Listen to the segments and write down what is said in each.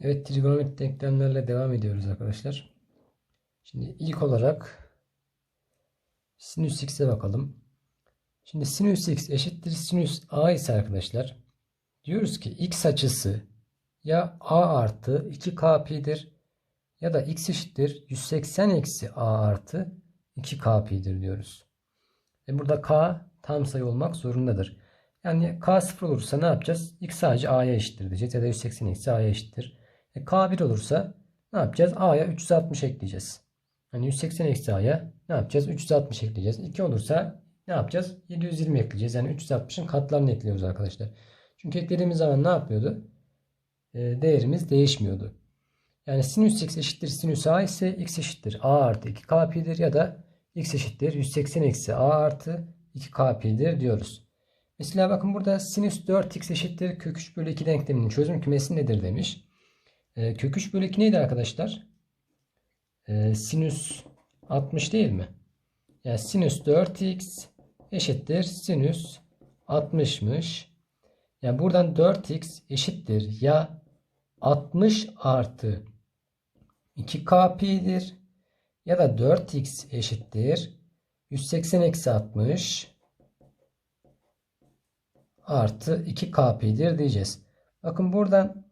Evet trigonometrik denklemlerle devam ediyoruz arkadaşlar. Şimdi ilk olarak sinüs x'e bakalım. Şimdi sinüs x eşittir sinüs a ise arkadaşlar diyoruz ki x açısı ya a artı 2k pi'dir ya da x eşittir 180 eksi a artı 2k pi'dir diyoruz. Ve burada k tam sayı olmak zorundadır. Yani k sıfır olursa ne yapacağız? x sadece a'ya eşittir diyeceğiz ya da 180 eksi a'ya eşittir. E, K1 olursa ne yapacağız? A'ya 360 ekleyeceğiz. Hani 180 eksi A'ya ne yapacağız? 360 ekleyeceğiz. 2 olursa ne yapacağız? 720 ekleyeceğiz. Yani 360'ın katlarını ekliyoruz arkadaşlar. Çünkü eklediğimiz zaman ne yapıyordu? E, değerimiz değişmiyordu. Yani sinüs x eşittir sinüs a ise x eşittir a artı 2k pi'dir ya da x eşittir 180 eksi a artı 2k pi'dir diyoruz. Mesela bakın burada sinüs 4x eşittir kök 3 bölü 2 denkleminin çözüm kümesi nedir demiş. E, kök 3 bölü 2 neydi arkadaşlar? E, sinüs 60 değil mi? Yani sinüs 4x eşittir sinüs 60'mış. Yani buradan 4x eşittir ya 60 artı 2k pi'dir ya da 4x eşittir 180 eksi 60 artı 2k pi'dir diyeceğiz. Bakın buradan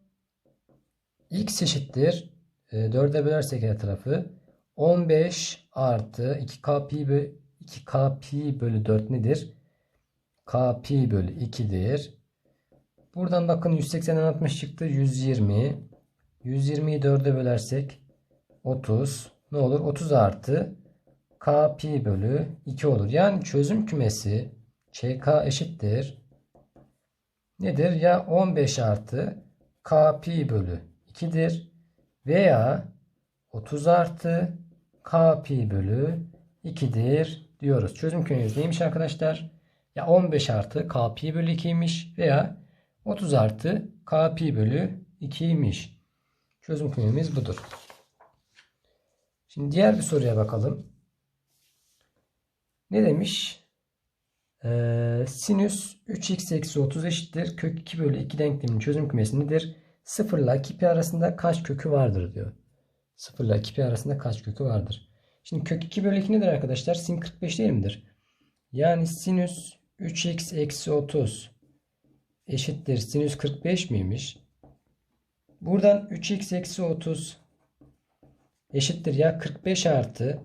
x eşittir. E, 4'e bölersek her tarafı 15 artı 2k pi bölü 2k pi bölü 4 nedir? k pi bölü 2'dir. Buradan bakın 180'den 60 çıktı. 120. 120'yi 4'e bölersek 30. Ne olur? 30 artı k pi bölü 2 olur. Yani çözüm kümesi çk eşittir. Nedir? Ya 15 artı k pi bölü 2'dir. Veya 30 artı k pi bölü 2'dir diyoruz. Çözüm kümemiz neymiş arkadaşlar? Ya 15 artı k pi bölü 2'ymiş veya 30 artı k pi bölü 2'ymiş. Çözüm kümemiz budur. Şimdi diğer bir soruya bakalım. Ne demiş? Ee, sinüs 3x eksi 30 eşittir. Kök 2 bölü 2 denkleminin çözüm kümesi nedir? 0 ile 2pi arasında kaç kökü vardır diyor. 0 ile 2pi arasında kaç kökü vardır. Şimdi kök 2 bölü 2 nedir arkadaşlar? Sin 45 değil midir? Yani sinüs 3x eksi 30 eşittir. Sinüs 45 miymiş? Buradan 3x eksi 30 eşittir ya 45 artı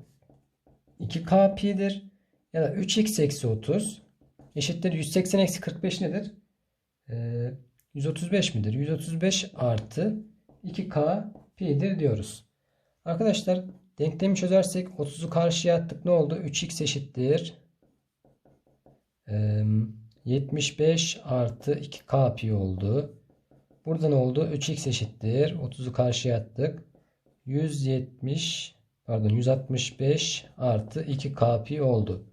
2k pi'dir ya da 3x eksi 30 eşittir 180 eksi 45 nedir? Ee, 135 midir? 135 artı 2k pi'dir diyoruz. Arkadaşlar denklemi çözersek 30'u karşıya attık. Ne oldu? 3x eşittir. Ee, 75 artı 2k pi oldu. Burada ne oldu? 3x eşittir. 30'u karşıya attık. 170 pardon 165 artı 2k pi oldu.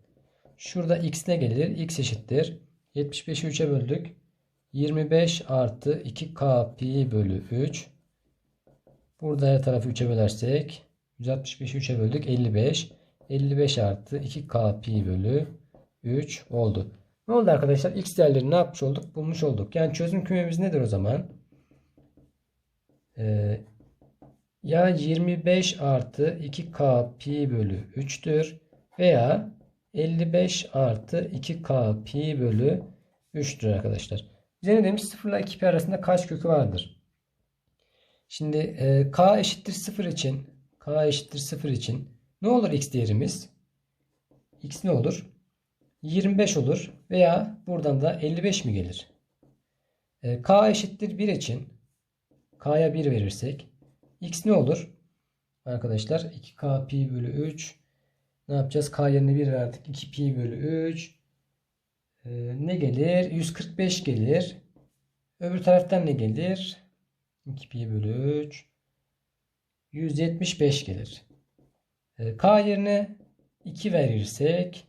Şurada x ne gelir? x eşittir. 75'i 3'e böldük. 25 artı 2k pi bölü 3. Burada her tarafı 3'e bölersek 165'i 3'e böldük. 55. 55 artı 2k pi bölü 3 oldu. Ne oldu arkadaşlar? X değerlerini ne yapmış olduk? Bulmuş olduk. Yani çözüm kümemiz nedir o zaman? Ee, ya 25 artı 2k pi bölü 3'tür veya 55 artı 2k pi bölü 3'tür arkadaşlar. Bize demiş? 0 ile 2 pi arasında kaç kökü vardır? Şimdi e, k eşittir 0 için k eşittir 0 için ne olur x değerimiz? x ne olur? 25 olur veya buradan da 55 mi gelir? E, k eşittir 1 için k'ya 1 verirsek x ne olur? Arkadaşlar 2k pi bölü 3 ne yapacağız? K yerine 1 verdik. 2 pi bölü 3 ee, ne gelir? 145 gelir. Öbür taraftan ne gelir? 2 pi bölü 3 175 gelir. Ee, K yerine 2 verirsek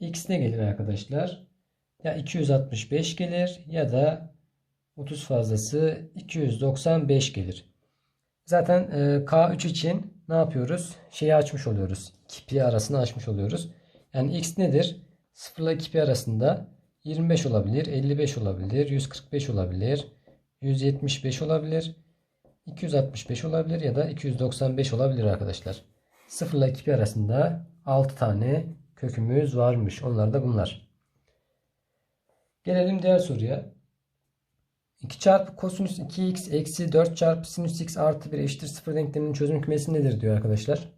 X ne gelir arkadaşlar? Ya 265 gelir ya da 30 fazlası 295 gelir. Zaten e, K3 için ne yapıyoruz? Şeyi açmış oluyoruz. 2 pi arasını açmış oluyoruz. Yani X nedir? 0 ile 2 pi arasında 25 olabilir, 55 olabilir, 145 olabilir, 175 olabilir. 265 olabilir ya da 295 olabilir arkadaşlar. 0 ile 2 arasında 6 tane kökümüz varmış. Onlar da bunlar. Gelelim diğer soruya. 2 çarpı kosinüs 2x eksi 4 çarpı sinüs x artı 1 eşittir 0 denkleminin çözüm kümesi nedir diyor arkadaşlar.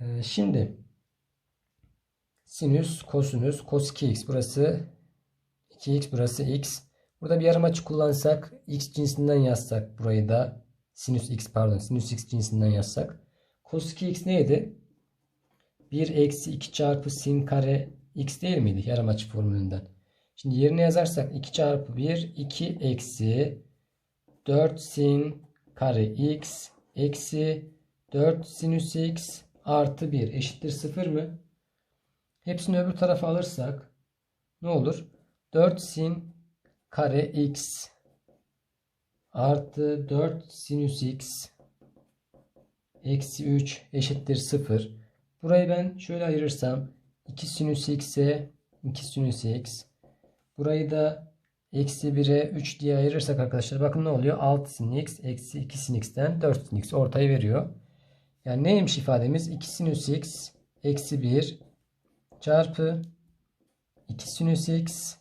Ee, şimdi sinüs, kosinüs, cos 2x burası 2x burası x. Burada bir yarım açı kullansak x cinsinden yazsak burayı da sinüs x pardon sinüs x cinsinden yazsak. Cos 2x neydi? 1 eksi 2 çarpı sin kare x değil miydi yarım açı formülünden? Şimdi yerine yazarsak 2 çarpı 1 2 eksi 4 sin kare x eksi 4 sinüs x artı 1 eşittir 0 mı? Hepsini öbür tarafa alırsak ne olur? 4 sin kare x artı 4 sinüs x eksi 3 eşittir 0. Burayı ben şöyle ayırırsam 2 sinüs x'e 2 sinüs x. Burayı da eksi 1'e 3 diye ayırırsak arkadaşlar bakın ne oluyor? 6 sin x eksi 2 sin x'ten 4 sin x ortayı veriyor. Yani neymiş ifademiz? 2 sinüs x eksi 1 çarpı 2 sinüs x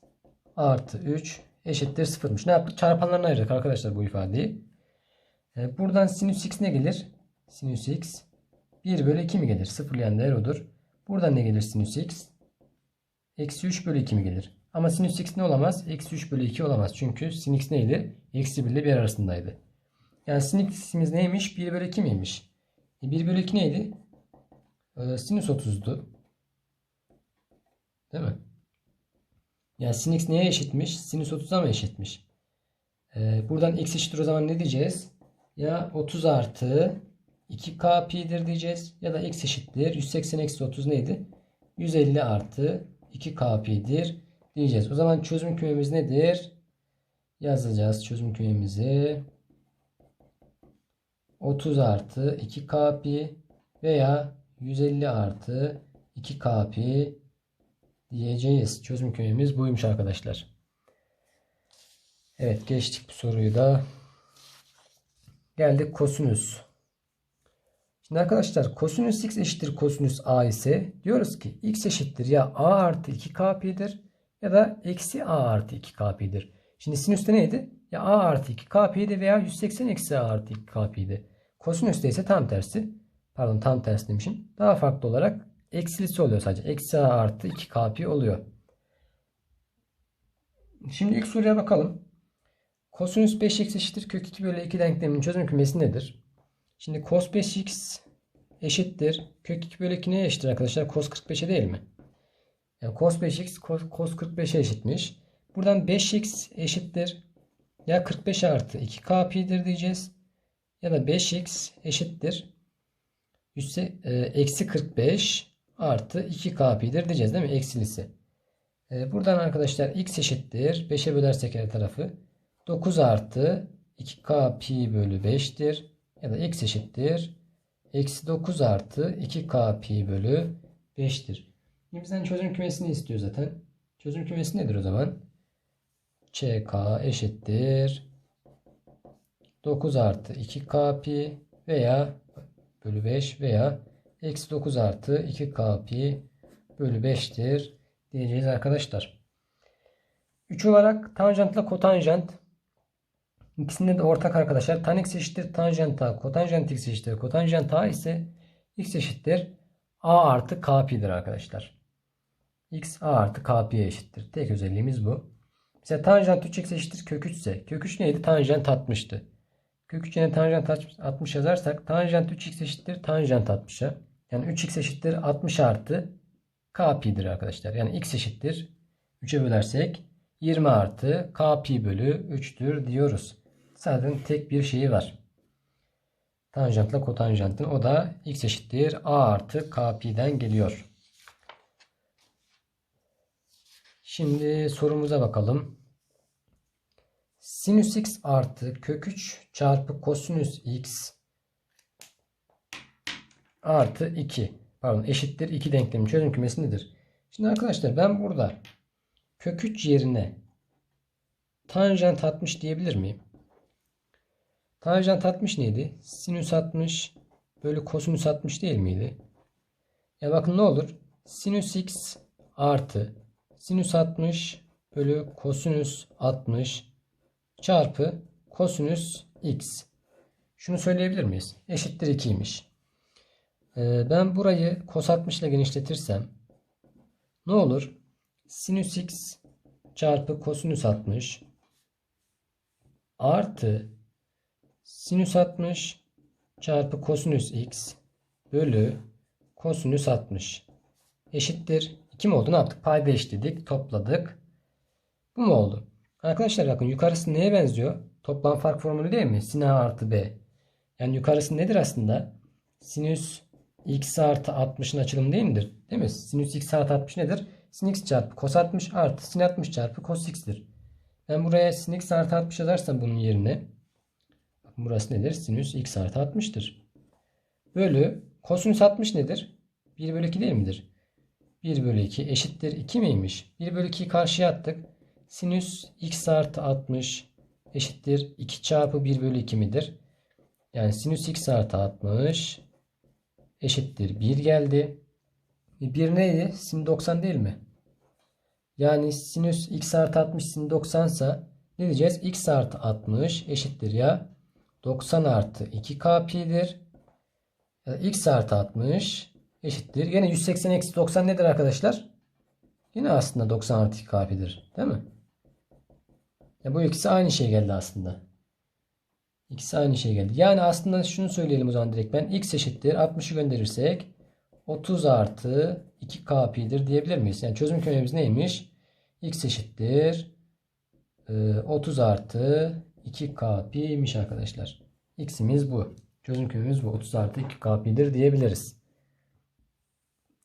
artı 3 eşittir 0'mış. Ne yaptık? Çarpanlarına ayırdık arkadaşlar bu ifadeyi. E, buradan sinüs x ne gelir? Sinüs x 1 bölü 2 mi gelir? Sıfırlayan değer odur. Buradan ne gelir sinüs x? Eksi 3 bölü 2 mi gelir? Ama sinüs x ne olamaz? Eksi 3 bölü 2 olamaz. Çünkü sin x neydi? Eksi 1 ile 1 arasındaydı. Yani sin x'imiz neymiş? 1 bölü 2 miymiş? E 1 bölü 2 neydi? Ee, sinüs 30'du. Değil mi? Yani sin x neye eşitmiş? Sinüs 30'a mı eşitmiş? Ee, buradan x eşittir o zaman ne diyeceğiz? Ya 30 artı 2k pi'dir diyeceğiz. Ya da x eşittir. 180 eksi 30 neydi? 150 artı 2k pi'dir diyeceğiz. O zaman çözüm kümemiz nedir? Yazacağız çözüm kümemizi. 30 artı 2k pi veya 150 artı 2k pi diyeceğiz. Çözüm kümemiz buymuş arkadaşlar. Evet geçtik bu soruyu da. Geldik kosinüs. Şimdi arkadaşlar kosinüs x eşittir kosinüs a ise diyoruz ki x eşittir ya a artı 2 kp'dir ya da eksi a artı 2 kp'dir. Şimdi sinüste neydi? Ya a artı 2 kp'di veya 180 eksi a artı 2 kp'di. Kosinüste ise tam tersi. Pardon tam tersi demişim. Daha farklı olarak eksilisi oluyor sadece. Eksi a artı 2 kp oluyor. Şimdi ilk soruya bakalım. Kosinüs 5x eşittir kök 2 bölü 2 denkleminin çözüm kümesi nedir? Şimdi cos 5x eşittir. Kök 2 bölü 2 neye eşittir arkadaşlar? Cos 45'e değil mi? Yani cos 5x cos 45'e eşitmiş. Buradan 5x eşittir. Ya 45 artı 2 kp'dir diyeceğiz. Ya da 5x eşittir. Üsse, e, eksi 45 artı 2 kp'dir diyeceğiz değil mi? Eksilisi. E, buradan arkadaşlar x eşittir. 5'e bölersek her tarafı. 9 artı 2k pi bölü 5'tir. Ya da x eşittir. Eksi 9 artı 2k pi bölü 5'tir. Bizden çözüm kümesini istiyor zaten. Çözüm kümesi nedir o zaman? ÇK eşittir. 9 artı 2k pi veya bölü 5 veya eksi 9 artı 2k pi bölü 5'tir diyeceğiz arkadaşlar. 3 olarak tanjantla kotanjant İkisinde de ortak arkadaşlar. Tan x eşittir tanjant a. Kotanjant x eşittir kotanjant a ise x eşittir a artı k pi'dir arkadaşlar. x a artı k pi'ye eşittir. Tek özelliğimiz bu. Mesela tanjant 3x eşittir kök 3 ise kök 3 neydi? Tanjant 60'tı. Kök 3 yine tanjant 60 yazarsak tanjant 3x eşittir tanjant 60'a. Yani 3x eşittir 60 artı k pi'dir arkadaşlar. Yani x eşittir 3'e bölersek 20 artı k pi bölü 3'tür diyoruz. Zaten tek bir şeyi var. Tanjantla kotanjantın. O da x eşittir a artı k pi'den geliyor. Şimdi sorumuza bakalım. Sinüs x artı kök 3 çarpı kosinüs x artı 2 pardon eşittir 2 denklemin çözüm kümesi nedir? Şimdi arkadaşlar ben burada kök 3 yerine tanjant 60 diyebilir miyim? Tanjant 60 neydi? Sinüs 60 bölü kosinüs 60 değil miydi? Ya bakın ne olur? Sinüs x artı sinüs 60 bölü kosinüs 60 çarpı kosinüs x. Şunu söyleyebilir miyiz? Eşittir 2'ymiş. Ee, ben burayı cos 60 ile genişletirsem ne olur? Sinüs x çarpı kosinüs 60 artı sinüs 60 çarpı kosinüs x bölü kosinüs 60 eşittir. 2 mi oldu? Ne yaptık? Payda eşitledik. Topladık. Bu mu oldu? Arkadaşlar bakın yukarısı neye benziyor? Toplam fark formülü değil mi? Sin a artı b. Yani yukarısı nedir aslında? Sinüs x artı 60'ın açılımı değil midir? Değil mi? Sinüs x artı 60 nedir? Sin x çarpı cos 60 artı sin 60 çarpı cos x'tir. Ben buraya sin x artı 60 yazarsam bunun yerine burası nedir? Sinüs x artı 60'tır. Bölü kosinüs 60 nedir? 1 bölü 2 değil midir? 1 bölü 2 eşittir 2 miymiş? 1 bölü 2'yi karşıya attık. Sinüs x artı 60 eşittir 2 çarpı 1 bölü 2 midir? Yani sinüs x artı 60 eşittir 1 geldi. 1 neydi? Sin 90 değil mi? Yani sinüs x artı 60 sin 90 ise ne diyeceğiz? x artı 60 eşittir ya 90 artı 2k pi'dir. Ya x artı 60 eşittir. Yine 180 eksi 90 nedir arkadaşlar? Yine aslında 90 artı 2k pi'dir. Değil mi? Ya bu ikisi aynı şey geldi aslında. İkisi aynı şey geldi. Yani aslında şunu söyleyelim o zaman direkt ben x eşittir 60'ı gönderirsek 30 artı 2k pi'dir diyebilir miyiz? Yani çözüm kümemiz neymiş? x eşittir 30 artı 2k pi'ymiş arkadaşlar. x'imiz bu. Çözüm kümemiz bu. 30 artı 2k pi'dir diyebiliriz.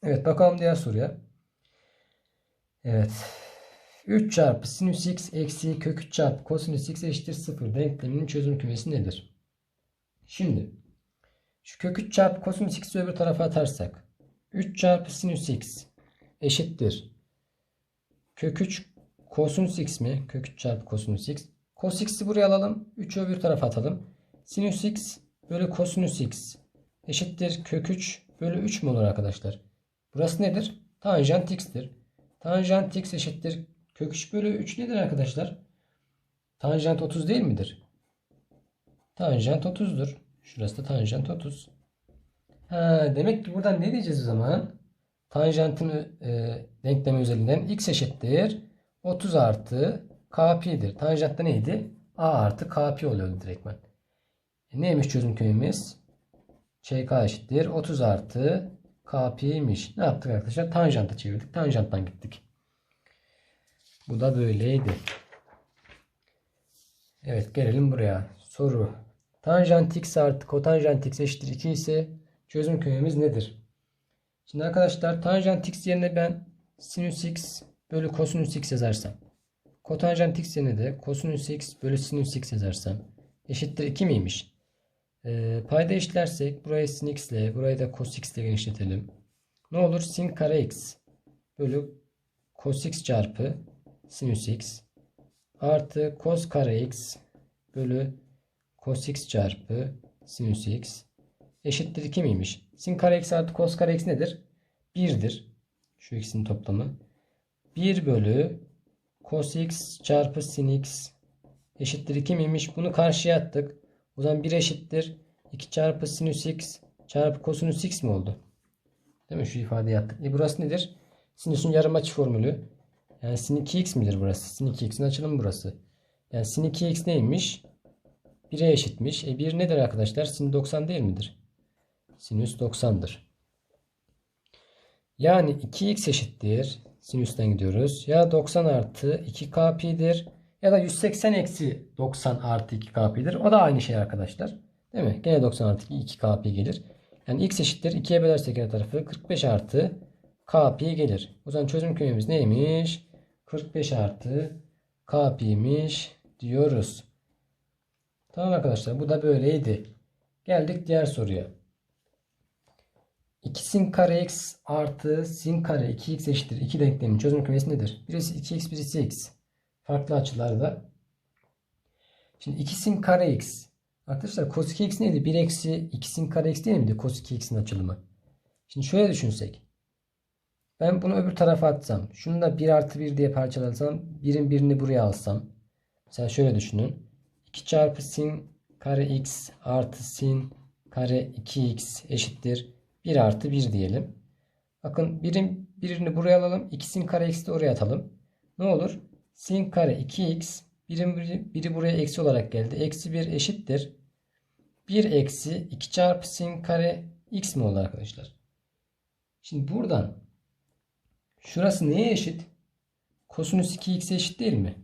Evet bakalım diğer soruya. Evet. 3 çarpı sinüs x eksi kök 3 çarpı kosinüs x eşittir 0 denkleminin çözüm kümesi nedir? Şimdi şu kök 3 çarpı kosinüs x'i öbür tarafa atarsak 3 çarpı sinüs x eşittir kök 3 kosinüs x mi? Kök 3 çarpı kosinüs x. Cos x'i buraya alalım. 3'ü öbür tarafa atalım. Sinüs x bölü kosinüs x eşittir kök 3 bölü 3 mü olur arkadaşlar? Burası nedir? Tanjant x'tir. Tanjant x eşittir kök 3 bölü 3 nedir arkadaşlar? Tanjant 30 değil midir? Tanjant 30'dur. Şurası da tanjant 30. Ha, demek ki buradan ne diyeceğiz o zaman? Tanjantın e, denklemi özelliğinden x eşittir 30 artı k pi'dir. Tanjant da neydi? a artı k pi oluyordu direktmen. E, neymiş çözüm kümemiz? ÇK eşittir 30 artı k pi'ymiş. Ne yaptık arkadaşlar? Tanjanta çevirdik. Tanjanttan gittik. Bu da böyleydi. Evet gelelim buraya. Soru. Tanjant x artı kotanjant x eşittir 2 ise çözüm kümemiz nedir? Şimdi arkadaşlar tanjant x yerine ben sinüs x bölü kosinüs x yazarsam. Kotanjant x yerine de kosinüs x bölü sinüs x yazarsam. Eşittir 2 miymiş? Ee, payda eşitlersek burayı sin x ile burayı da cos x ile genişletelim. Ne olur? Sin kare x bölü cos x çarpı sinüs x artı cos kare x bölü cos x çarpı sinüs x eşittir 2 miymiş? Sin kare x artı cos kare x nedir? 1'dir. Şu ikisinin toplamı. 1 bölü cos x çarpı sin x eşittir 2 miymiş? Bunu karşıya attık. O zaman 1 eşittir 2 çarpı sinüs x çarpı kosinüs x mi oldu? Değil mi? Şu ifadeyi attık. E burası nedir? Sinüsün yarım açı formülü. Yani sin 2x midir burası? Sin 2x'in açılımı burası. Yani sin 2x neymiş? 1'e eşitmiş. E 1 nedir arkadaşlar? Sin 90 değil midir? Sinüs 90'dır. Yani 2x eşittir. Sinüsten gidiyoruz. Ya 90 artı 2k pi'dir. Ya da 180 eksi 90 artı 2k pi'dir. O da aynı şey arkadaşlar. Değil mi? Gene 90 artı 2k pi gelir. Yani x eşittir. 2'ye bölersek her tarafı 45 artı k pi gelir. O zaman çözüm kümemiz neymiş? 45 artı k pi'miş diyoruz. Tamam arkadaşlar bu da böyleydi. Geldik diğer soruya. 2 sin kare x artı sin kare 2x eşittir 2 denklemin çözüm kümesi nedir? Birisi 2x birisi x. Farklı açılarda. Şimdi 2 sin kare x. Arkadaşlar cos 2x neydi? 1 eksi 2'sin kare x değil miydi? Cos 2x'in açılımı. Şimdi şöyle düşünsek. Ben bunu öbür tarafa atsam. Şunu da 1 artı 1 diye parçalasam. 1'in birini buraya alsam. Mesela şöyle düşünün. 2 çarpı sin kare x artı sin kare 2x eşittir. 1 artı 1 diyelim. Bakın birin birini buraya alalım. 2 sin kare x'i de oraya atalım. Ne olur? Sin kare 2x birin biri, biri buraya eksi olarak geldi. Eksi 1 eşittir. 1 eksi 2 çarpı sin kare x mi oldu arkadaşlar? Şimdi buradan şurası neye eşit? Kosinüs 2x eşit değil mi?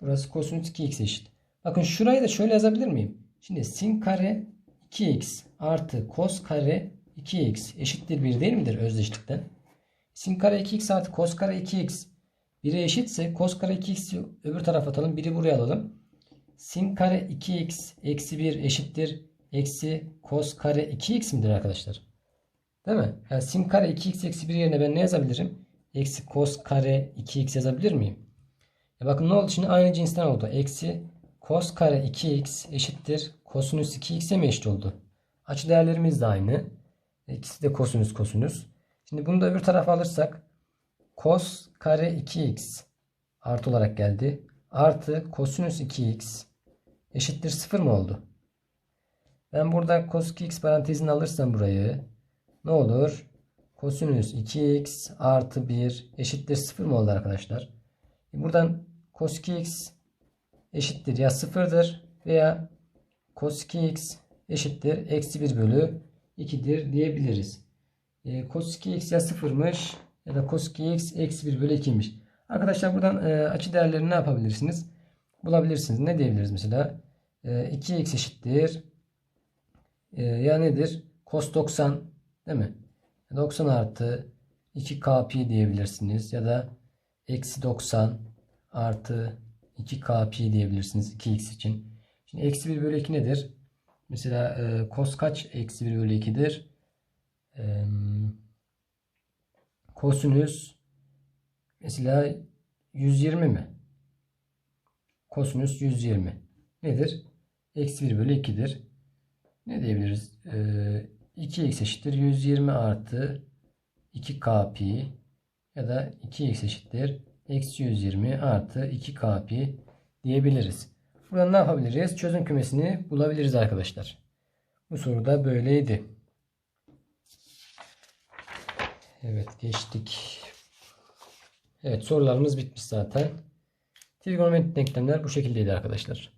Burası kosinüs 2x eşit. Bakın şurayı da şöyle yazabilir miyim? Şimdi sin kare 2x artı kos kare 2x eşittir 1 değil midir özdeşlikten? Sin kare 2x artı kos kare 2x 1'e eşitse kos kare 2x'i öbür tarafa atalım. 1'i buraya alalım. Sin kare 2x eksi 1 eşittir. Eksi kos kare 2x midir arkadaşlar? Değil mi? Yani sin kare 2x eksi 1 yerine ben ne yazabilirim? Eksi kos kare 2x yazabilir miyim? E bakın ne oldu şimdi? Aynı cinsten oldu. Eksi kos kare 2x eşittir. Kosinüs 2x'e mi eşit oldu? Açı değerlerimiz de aynı. İkisi de kosinüs kosinüs. Şimdi bunu da öbür tarafa alırsak cos kare 2x artı olarak geldi. Artı kosinüs 2x eşittir 0 mı oldu? Ben burada cos 2x parantezini alırsam burayı ne olur? Kosinüs 2x artı 1 eşittir 0 mı oldu arkadaşlar? E buradan cos 2x eşittir ya 0'dır veya cos 2x eşittir eksi 1 bölü 2'dir diyebiliriz. E, cos 2x ya 0'mış ya da cos 2x eksi 1 bölü 2'ymiş. Arkadaşlar buradan e, açı değerlerini ne yapabilirsiniz? Bulabilirsiniz. Ne diyebiliriz mesela? E, 2x eşittir. E, ya nedir? Cos 90 değil mi? 90 artı 2 pi diyebilirsiniz. Ya da eksi 90 artı 2 pi diyebilirsiniz 2x için. Şimdi eksi 1 bölü 2 nedir? Mesela e, cos kaç eksi 1 bölü 2'dir? E, kosinüs mesela 120 mi? Kosinüs 120 nedir? Eksi 1 bölü 2'dir. Ne diyebiliriz? E, 2x eşittir 120 artı 2k pi ya da 2x eşittir eksi 120 artı 2k pi diyebiliriz. Buradan ne yapabiliriz? Çözüm kümesini bulabiliriz arkadaşlar. Bu soruda böyleydi. Evet geçtik. Evet sorularımız bitmiş zaten. Trigonometrik denklemler bu şekildeydi arkadaşlar.